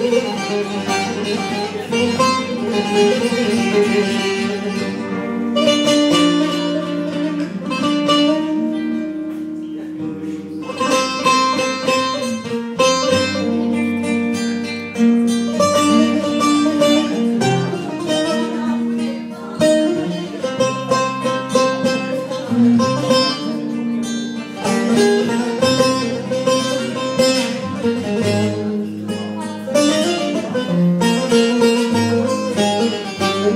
Öyle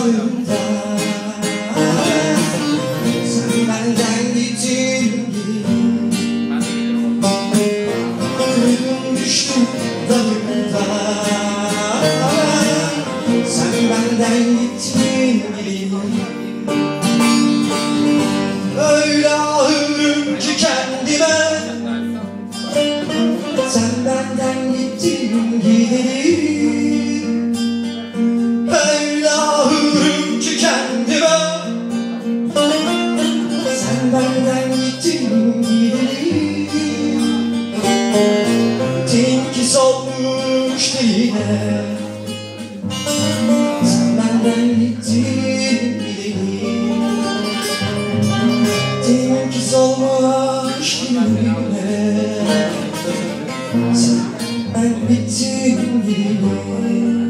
dalımda Sen benden gittin gideri Kuyruğum düştü dalımda Sen benden gittin benden gittin gidin Tinki solmuş yine Sen benden gittin bileyim Tinki solmuş yine Sen ben bittin bileyim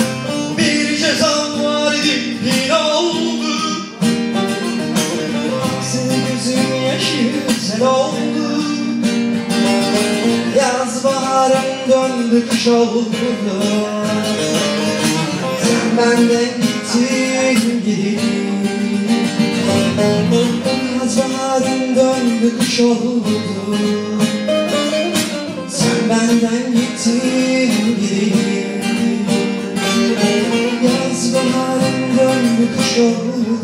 Yaz baharım döndü kış oldu Sen benden gittin gidin. Yaz baharım döndü kış oldu Sen benden gittin gidin. Yaz baharım döndü kış oldu